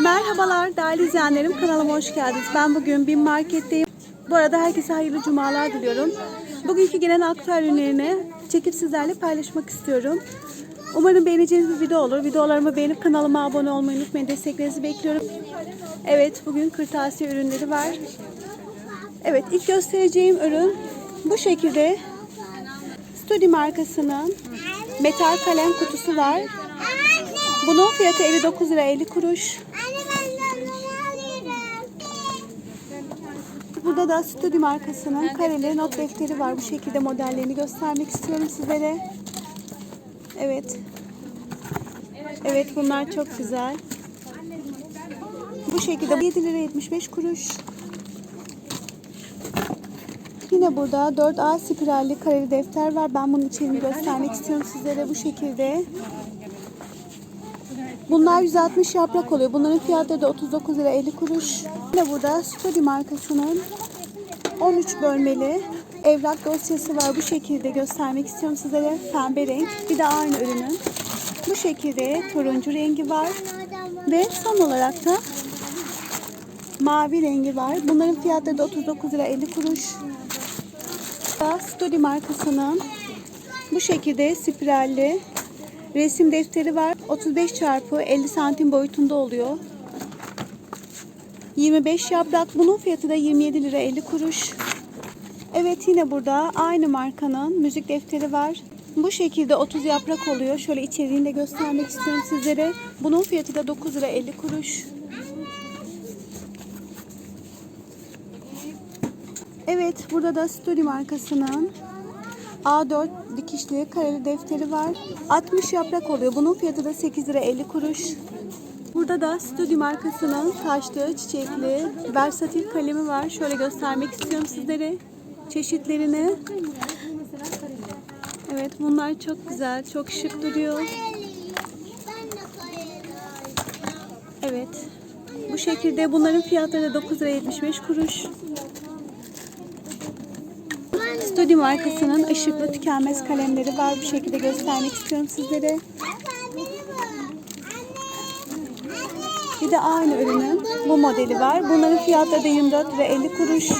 Merhabalar değerli izleyenlerim kanalıma hoş geldiniz. Ben bugün bir marketteyim. Bu arada herkese hayırlı cumalar diliyorum. Bugünkü gelen aktüel ürünlerini çekip sizlerle paylaşmak istiyorum. Umarım beğeneceğiniz bir video olur. Videolarımı beğenip kanalıma abone olmayı unutmayın. Desteklerinizi bekliyorum. Evet bugün kırtasiye ürünleri var. Evet ilk göstereceğim ürün bu şekilde Studi markasının metal kalem kutusu var. Bunun fiyatı 59 lira 50 kuruş. Burada da Studi markasının kareli not defteri var. Bu şekilde modellerini göstermek istiyorum sizlere. Evet. Evet bunlar çok güzel. Bu şekilde 7 lira 75 kuruş. Yine burada 4A spiralli kareli defter var. Ben bunun içeriğini göstermek istiyorum sizlere bu şekilde. Bunlar 160 yaprak oluyor. Bunların fiyatları da 39 lira 50 kuruş. Yine burada Studi markasının 13 bölmeli evrak dosyası var. Bu şekilde göstermek istiyorum sizlere. Pembe renk. Bir de aynı ürünün. Bu şekilde turuncu rengi var. Ve son olarak da mavi rengi var. Bunların fiyatları da 39 lira 50 kuruş. Da Studi markasının bu şekilde spiralli resim defteri var. 35 çarpı 50 santim boyutunda oluyor. 25 yaprak. Bunun fiyatı da 27 lira 50 kuruş. Evet yine burada aynı markanın müzik defteri var. Bu şekilde 30 yaprak oluyor. Şöyle içeriğini de göstermek istiyorum sizlere. Bunun fiyatı da 9 lira 50 kuruş. Evet burada da Studi markasının A4 dikişli kareli defteri var. 60 yaprak oluyor. Bunun fiyatı da 8 lira 50 kuruş. Burada da Studi markasının taşlı, çiçekli, versatil kalemi var. Şöyle göstermek istiyorum sizlere çeşitlerini. Evet bunlar çok güzel, çok şık duruyor. Evet. Bu şekilde bunların fiyatları da 9 lira 75 kuruş. Studi markasının ışıklı tükenmez kalemleri var. Bu şekilde göstermek istiyorum sizlere. Bir de aynı ürünün bu modeli var. Bunların fiyatları da 24 lira 50 kuruş.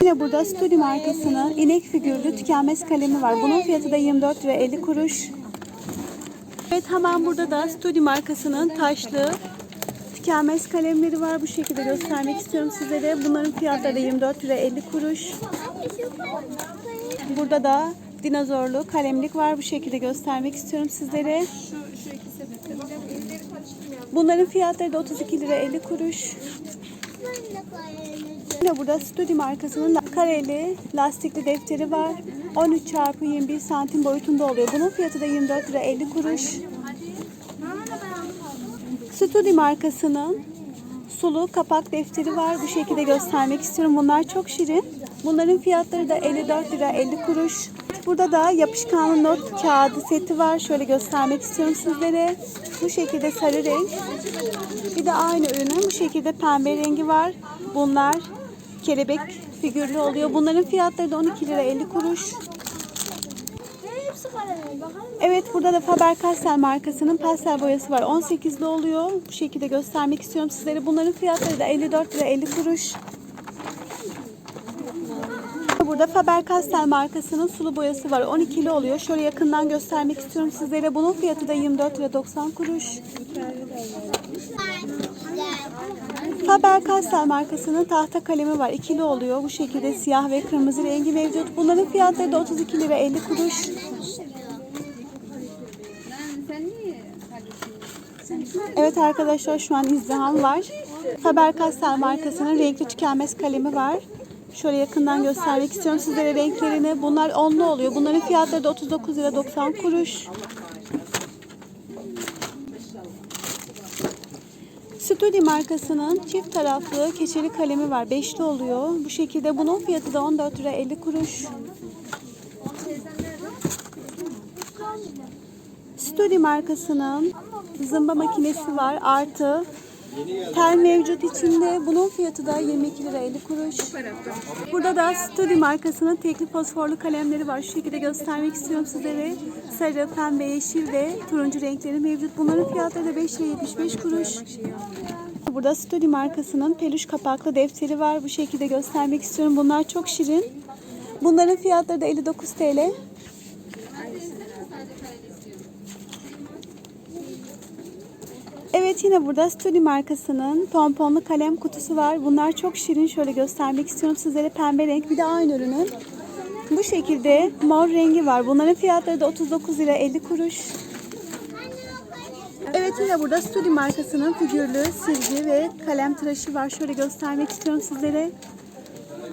Yine burada Studi markasının inek figürlü tükenmez kalemi var. Bunun fiyatı da 24 lira 50 kuruş. Evet hemen burada da Studi markasının taşlı tükenmez kalemleri var. Bu şekilde göstermek istiyorum sizlere. Bunların fiyatları da 24 lira 50 kuruş. Burada da dinozorlu kalemlik var. Bu şekilde göstermek istiyorum sizlere. Bunların fiyatları da 32 lira 50 kuruş. Yine burada Studi markasının kareli lastikli defteri var. 13 çarpı 21 santim boyutunda oluyor. Bunun fiyatı da 24 lira 50 kuruş. Studi markasının sulu kapak defteri var. Bu şekilde göstermek istiyorum. Bunlar çok şirin. Bunların fiyatları da 54 lira 50 kuruş. Burada da yapışkanlı not kağıdı seti var. Şöyle göstermek istiyorum sizlere. Bu şekilde sarı renk. Bir de aynı ürünün bu şekilde pembe rengi var. Bunlar kelebek figürlü oluyor. Bunların fiyatları da 12 lira 50 kuruş. Evet burada da Faber-Castell markasının pastel boyası var. 18'li oluyor. Bu şekilde göstermek istiyorum sizlere. Bunların fiyatları da 54 lira 50 kuruş. Burada Faber-Castell markasının sulu boyası var. 12'li oluyor. Şöyle yakından göstermek istiyorum sizlere. Bunun fiyatı da 24 lira 90 kuruş. Faber-Castell markasının tahta kalemi var. İkili oluyor. Bu şekilde siyah ve kırmızı rengi mevcut. Bunların fiyatları da 32 lira 50 kuruş. Evet arkadaşlar şu an izdiham var. Faber-Castell markasının renkli tükenmez kalemi var. Şöyle yakından göstermek istiyorum sizlere renklerini. Bunlar onlu oluyor. Bunların fiyatları da 39 lira 90 kuruş. Studi markasının çift taraflı keçeli kalemi var. Beşli oluyor. Bu şekilde bunun fiyatı da 14 lira 50 kuruş. Studi markasının zımba makinesi var. Artı tel mevcut içinde. Bunun fiyatı da 22 lira 50 kuruş. Burada da Studi markasının tekli fosforlu kalemleri var. Şu şekilde göstermek istiyorum sizlere. Sarı, pembe, yeşil ve turuncu renkleri mevcut. Bunların fiyatları da 5 lira 75 kuruş. burada Studi markasının peluş kapaklı defteri var. Bu şekilde göstermek istiyorum. Bunlar çok şirin. Bunların fiyatları da 59 TL. Evet yine burada Studi markasının pomponlu kalem kutusu var. Bunlar çok şirin. Şöyle göstermek istiyorum sizlere. Pembe renk bir de aynı ürünün. Bu şekilde mor rengi var. Bunların fiyatları da 39 lira 50 kuruş. Evet yine burada Studi markasının figürlü silgi ve kalem tıraşı var. Şöyle göstermek istiyorum sizlere.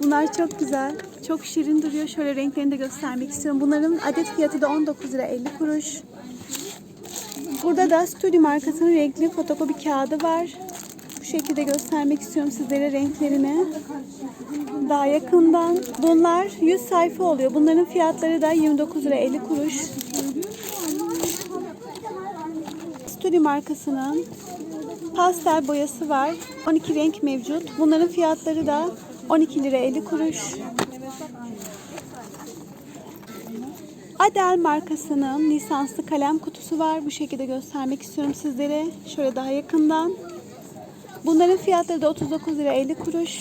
Bunlar çok güzel. Çok şirin duruyor. Şöyle renklerini de göstermek istiyorum. Bunların adet fiyatı da 19 lira 50 kuruş. Burada da Studi markasının renkli fotokopi kağıdı var. Bu şekilde göstermek istiyorum sizlere renklerini. Daha yakından. Bunlar 100 sayfa oluyor. Bunların fiyatları da 29 lira 50 kuruş. Studi markasının pastel boyası var. 12 renk mevcut. Bunların fiyatları da 12 lira 50 kuruş. Adel markasının lisanslı kalem kutusu var. Bu şekilde göstermek istiyorum sizlere. Şöyle daha yakından. Bunların fiyatları da 39 lira 50 kuruş.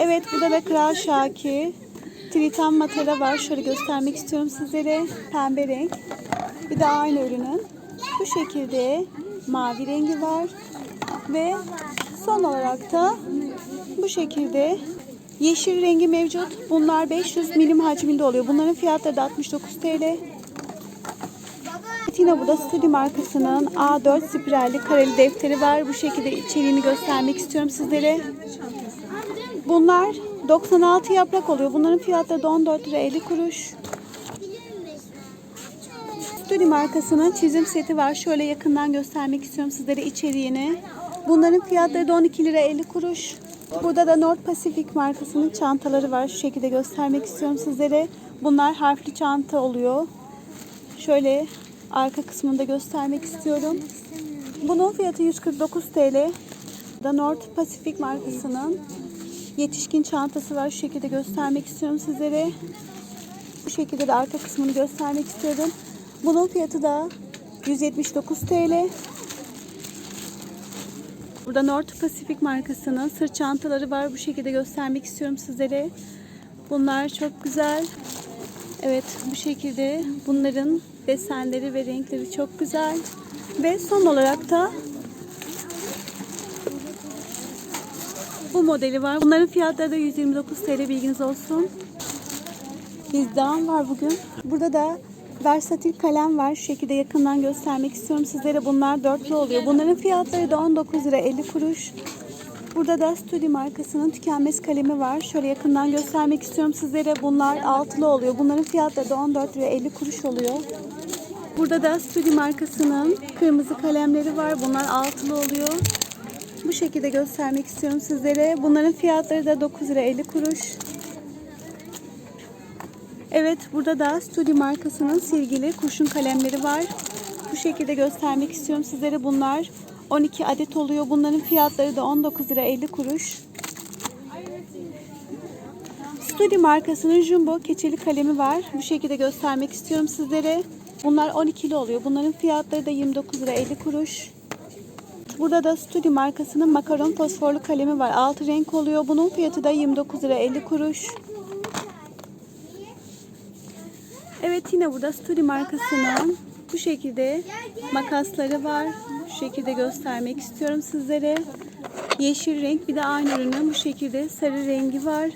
Evet burada da Kral Şaki Tritan matara var. Şöyle göstermek istiyorum sizlere. Pembe renk. Bir de aynı ürünün. Bu şekilde mavi rengi var. Ve son olarak da bu şekilde yeşil rengi mevcut. Bunlar 500 milim hacminde oluyor. Bunların fiyatları da 69 TL. Yine burada Studi markasının A4 spiralli kareli defteri var. Bu şekilde içeriğini göstermek istiyorum sizlere. Bunlar 96 yaprak oluyor. Bunların fiyatları da 14 lira 50 kuruş. Studi markasının çizim seti var. Şöyle yakından göstermek istiyorum sizlere içeriğini. Bunların fiyatları da 12 lira 50 kuruş. Burada da North Pacific markasının çantaları var. Şu şekilde göstermek istiyorum sizlere. Bunlar harfli çanta oluyor. Şöyle arka kısmını da göstermek istiyorum. Bunun fiyatı 149 TL. Da North Pacific markasının yetişkin çantası var. Şu şekilde göstermek istiyorum sizlere. Bu şekilde de arka kısmını göstermek istiyorum. Bunun fiyatı da 179 TL. Burada North Pacific markasının sırt çantaları var. Bu şekilde göstermek istiyorum sizlere. Bunlar çok güzel. Evet bu şekilde bunların desenleri ve renkleri çok güzel. Ve son olarak da bu modeli var. Bunların fiyatları da 129 TL bilginiz olsun. İzdam var bugün. Burada da versatil kalem var. Şu şekilde yakından göstermek istiyorum sizlere. Bunlar dörtlü oluyor. Bunların fiyatları da 19 lira 50 kuruş. Burada da Studi markasının tükenmez kalemi var. Şöyle yakından göstermek istiyorum sizlere. Bunlar altılı oluyor. Bunların fiyatları da 14 lira 50 kuruş oluyor. Burada da Studi markasının kırmızı kalemleri var. Bunlar altılı oluyor. Bu şekilde göstermek istiyorum sizlere. Bunların fiyatları da 9 lira 50 kuruş. Evet burada da Studi markasının silgili kurşun kalemleri var. Bu şekilde göstermek istiyorum sizlere. Bunlar 12 adet oluyor. Bunların fiyatları da 19 lira 50 kuruş. Studi markasının Jumbo keçeli kalemi var. Bu şekilde göstermek istiyorum sizlere. Bunlar 12'li oluyor. Bunların fiyatları da 29 lira 50 kuruş. Burada da Studi markasının makaron fosforlu kalemi var. 6 renk oluyor. Bunun fiyatı da 29 lira 50 kuruş. Evet yine burada Studi markasının bu şekilde makasları var. Şu şekilde göstermek istiyorum sizlere. Yeşil renk bir de aynı ürünün bu şekilde sarı rengi var.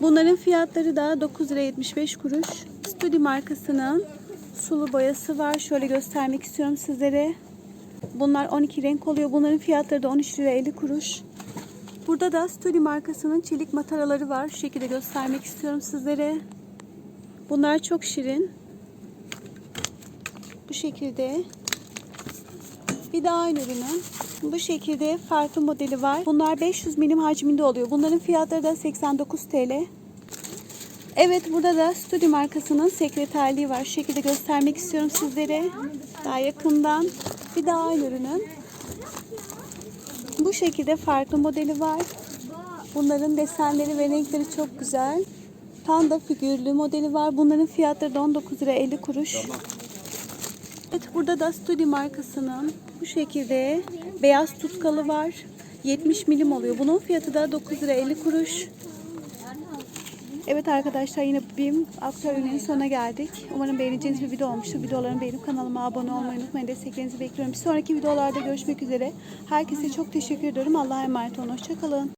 Bunların fiyatları da 9 lira 75 kuruş. Studi markasının sulu boyası var. Şöyle göstermek istiyorum sizlere. Bunlar 12 renk oluyor. Bunların fiyatları da 13 lira 50 kuruş. Burada da Studi markasının çelik mataraları var. Şu şekilde göstermek istiyorum sizlere. Bunlar çok şirin. Bu şekilde. Bir de aynı ürünün. Bu şekilde farklı modeli var. Bunlar 500 milim hacminde oluyor. Bunların fiyatları da 89 TL. Evet burada da Studi markasının sekreterliği var. Şu şekilde göstermek istiyorum sizlere. Daha yakından. Bir de aynı ürünün. Bu şekilde farklı modeli var. Bunların desenleri ve renkleri çok güzel. Panda figürlü modeli var. Bunların fiyatları da 19 lira 50 kuruş. Evet burada da Studi markasının bu şekilde beyaz tutkalı var. 70 milim oluyor. Bunun fiyatı da 9 lira 50 kuruş. Evet arkadaşlar yine BİM aktör ürünün sonuna geldik. Umarım beğeneceğiniz bir video olmuştur. Videolarımı beğenip kanalıma abone olmayı unutmayın. Desteklerinizi bekliyorum. Bir sonraki videolarda görüşmek üzere. Herkese çok teşekkür ediyorum. Allah'a emanet olun. Hoşçakalın.